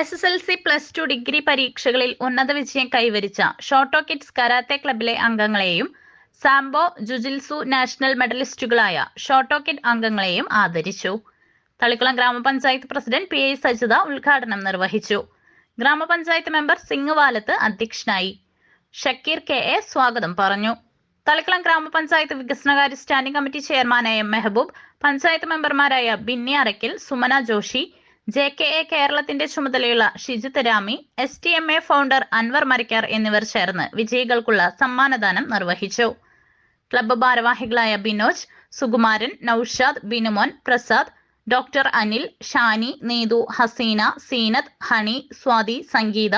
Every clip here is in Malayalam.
S S L C plus two degree പരീക്ഷകളിൽ ഉന്നത വിജയം കൈവരിച്ച ഷോട്ടോ കിഡ്സ് കരാത്തെ ക്ലബിലെ അംഗങ്ങളെയും സാംബോ ജുജിൽസു നാഷണൽ മെഡലിസ്റ്റുകളായ ഷോട്ടോ കിഡ് അംഗങ്ങളെയും ആദരിച്ചു. തളിക്കുളം ഗ്രാമപഞ്ചായത്ത് പ്രസിഡന്റ് പി ഐ സജിത ഉദ്ഘാടനം നിർവഹിച്ചു. ഗ്രാമപഞ്ചായത്ത് മെമ്പർ സിംഗ്വാലത്ത് അധ്യക്ഷനായി. ഷക്കീർ കെ എ സ്വാഗതം പറഞ്ഞു. തളിക്കുളം ഗ്രാമപഞ്ചായത്ത് വികസനകാര്യ സ്റ്റാൻഡിംഗ് കമ്മിറ്റി ചെയർമാനായ മെഹബൂബ് പഞ്ചായത്ത് മെമ്പർമാരായ Binny Arakkil Sumana Joshi J K A കേരളത്തിന്റെ ചുമതലയുള്ള Shijith Rami S T M A founder Anwar Marikkar എന്നിവർ ചേർന്ന് വിജയികൾക്കുള്ള സമ്മാനദാനം നിർവഹിച്ചു. ക്ലബ്ബ് ഭാരവാഹികളായ ബിനോജ് സുകുമാരൻ നൌഷാദ് ബിനുമോൻ പ്രസാദ് ഡോക്ടർ അനിൽ ഷാനി നീതു ഹസീന സീനത്ത് ഹണി സ്വാതി സംഗീത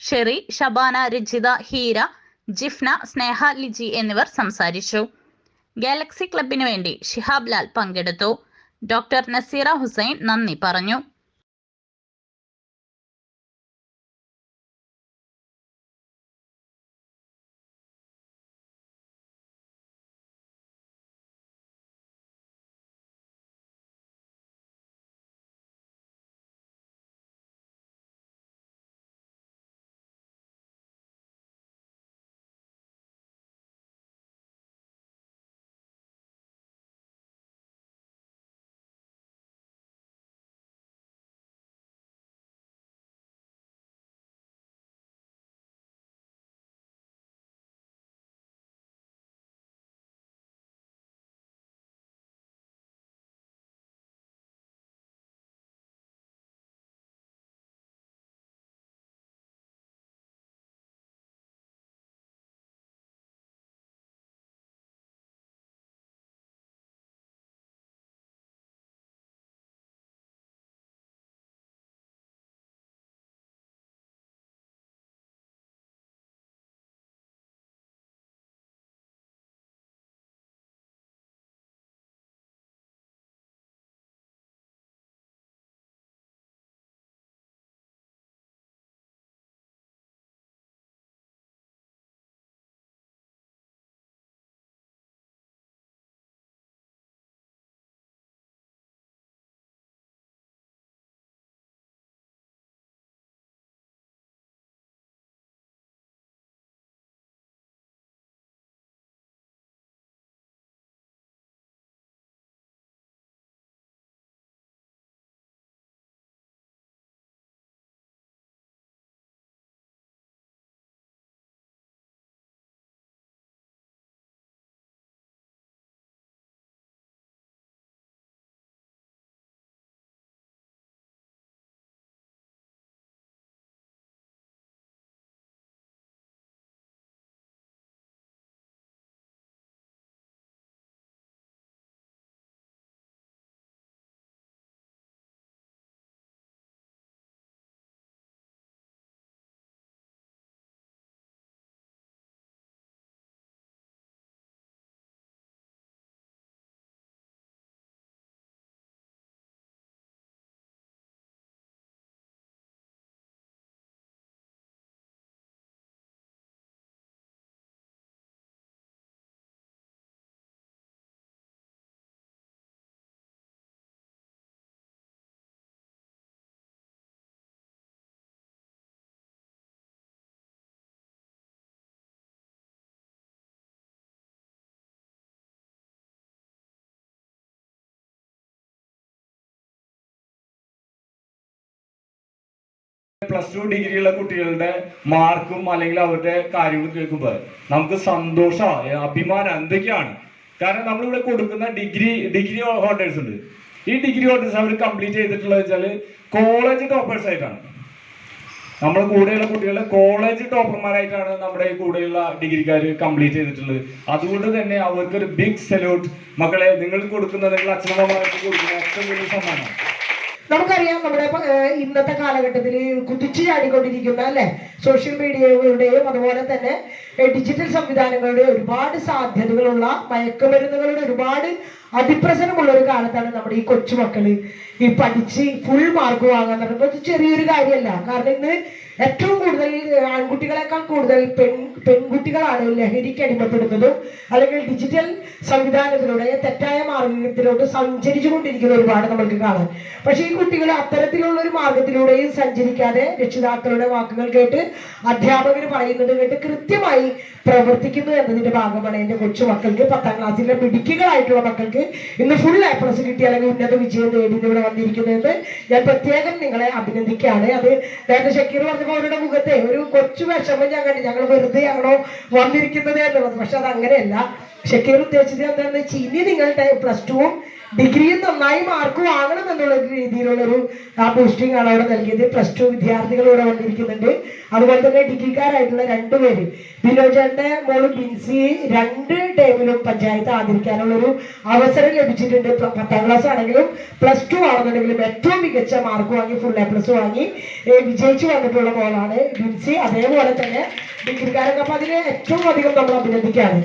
ഷെറി ഷബാന രജിത ഹീര ജിഫ്ന സ്നേഹ ലിജി എന്നിവർ സംസാരിച്ചു. ഗാലക്സി ക്ലബിനു വേണ്ടി ഷിഹാബ് ലാൽ പങ്കെടുത്തു. ഡോക്ടർ നസീറ ഹുസൈൻ നന്ദി പറഞ്ഞു. പ്ലസ് ടു ഡിഗ്രിയുള്ള കുട്ടികളുടെ മാർക്കും അല്ലെങ്കിൽ അവരുടെ കാര്യങ്ങളും കേൾക്കുമ്പോൾ നമുക്ക് സന്തോഷമാണ് അഭിമാനം എന്തൊക്കെയാണ്? കാരണം നമ്മളിവിടെ കൊടുക്കുന്ന ഡിഗ്രി ഡിഗ്രി ഹോൾഡേഴ്സ് ഉണ്ട്. ഈ ഡിഗ്രി ഹോൾഡേഴ്സ് അവർ കംപ്ലീറ്റ് ചെയ്തിട്ടുള്ളത് വെച്ചാൽ കോളേജ് ടോപ്പേഴ്സ് ആയിട്ടാണ്. നമ്മുടെ കൂടെയുള്ള കുട്ടികളെ കോളേജ് ടോപ്പർമാരായിട്ടാണ് നമ്മുടെ കൂടെയുള്ള ഡിഗ്രിക്കാർ കംപ്ലീറ്റ് ചെയ്തിട്ടുള്ളത്. അതുകൊണ്ട് തന്നെ അവർക്കൊരു ബിഗ് സല്യൂട്ട് മക്കളെ നിങ്ങൾ കൊടുക്കുന്ന നിങ്ങൾ അച്ഛനമ്മമാർക്ക് കൊടുക്കുന്ന ഏറ്റവും വലിയ സമ്മാനം. നമുക്കറിയാം നമ്മുടെ ഇന്നത്തെ കാലഘട്ടത്തിൽ കുതിച്ചു ചാടിക്കൊണ്ടിരിക്കുന്ന അല്ലെ? സോഷ്യൽ മീഡിയകളുടെയും അതുപോലെ തന്നെ ഡിജിറ്റൽ സംവിധാനങ്ങളുടെയും ഒരുപാട് സാധ്യതകളുള്ള മയക്കുമരുന്നുകളുടെ ഒരുപാട് അതിപ്രസരമുള്ള ഒരു കാലത്താണ് നമ്മുടെ ഈ കൊച്ചുമക്കൾ ഈ പഠിച്ച് ഫുൾ മാർക്ക് വാങ്ങാൻ പറയുമ്പോൾ അത് ചെറിയൊരു കാര്യമല്ല. കാരണം ഇന്ന് ഏറ്റവും കൂടുതൽ ആൺകുട്ടികളെക്കാൾ കൂടുതൽ പെൺ പെൺകുട്ടികളാണ് ലഹരിക്ക് അടിമപ്പെടുന്നതും അല്ലെങ്കിൽ ഡിജിറ്റൽ സംവിധാനത്തിലൂടെ തെറ്റായ മാർഗത്തിലോട്ട് സഞ്ചരിച്ചു കൊണ്ടിരിക്കുന്ന ഒരുപാട് നമ്മൾക്ക് കാണാം പക്ഷേ ഈ കുട്ടികൾ അത്തരത്തിലുള്ള ഒരു മാർഗത്തിലൂടെയും സഞ്ചരിക്കാതെ രക്ഷിതാക്കളുടെ വാക്കുകൾ കേട്ട് അധ്യാപകർ പറയുന്നത് കേട്ട് കൃത്യമായി പ്രവർത്തിക്കുന്നു എന്നതിന്റെ ഭാഗമാണ് എന്റെ കൊച്ചു മക്കൾക്ക് പത്താം ക്ലാസ്സിലെ മിടുക്കികളായിട്ടുള്ള മക്കൾക്ക് ഇന്ന് ഫുൾ എ പ്ലസ് കിട്ടി അല്ലെങ്കിൽ ഉന്നത വിജയം നേടി ഇവിടെ വന്നിരിക്കുന്നതെന്ന് ഞാൻ പ്രത്യേകം നിങ്ങളെ അഭിനന്ദിക്കുകയാണ്. അത് നേരത്തെ ഷക്കീർ പറഞ്ഞപ്പോൾ അവരുടെ മുഖത്തെ ഒരു കൊച്ചു വിഷമം ഞാൻ കണ്ടു ഞങ്ങൾ വെറുതെ ആണോ വന്നിരിക്കുന്നത് എന്നുള്ളത്. പക്ഷെ അത് അങ്ങനെയല്ല. ഷക്കീർ ഉദ്ദേശിച്ചത് എന്താണെന്ന് വെച്ചാൽ ഇനി നിങ്ങളുടെ പ്ലസ് ടുവും ഡിഗ്രിയും നന്നായി മാർക്ക് വാങ്ങണം എന്നുള്ള രീതിയിലുള്ളൊരു ആ പോസ്റ്റിംഗ് ആണ് അവിടെ നൽകിയത്. പ്ലസ് ടു വിദ്യാർത്ഥികൾ ഇവിടെ വന്നിരിക്കുന്നുണ്ട്. അതുപോലെ തന്നെ ഡിഗ്രിക്കാരായിട്ടുള്ള രണ്ടുപേര് ബിനോജന്റെ മോൾ ബിൻസി രണ്ട് ടൈമിലും പഞ്ചായത്ത് ആദരിക്കാനുള്ള ഒരു അവസരം ലഭിച്ചിട്ടുണ്ട്. പത്താം ക്ലാസ് ആണെങ്കിലും പ്ലസ് ടു ആണെന്നുണ്ടെങ്കിലും ഏറ്റവും മികച്ച മാർക്ക് വാങ്ങി ഫുൾ എ പ്ലസ് വാങ്ങി വിജയിച്ചു വന്നിട്ടുള്ള മോളാണ് ബിൻസി. അതേപോലെ തന്നെ ഡിഗ്രിക്കാരൊക്കെ അപ്പൊ അതിന് ഏറ്റവും അധികം നമ്മൾ അഭിനന്ദിക്കുകയാണ്.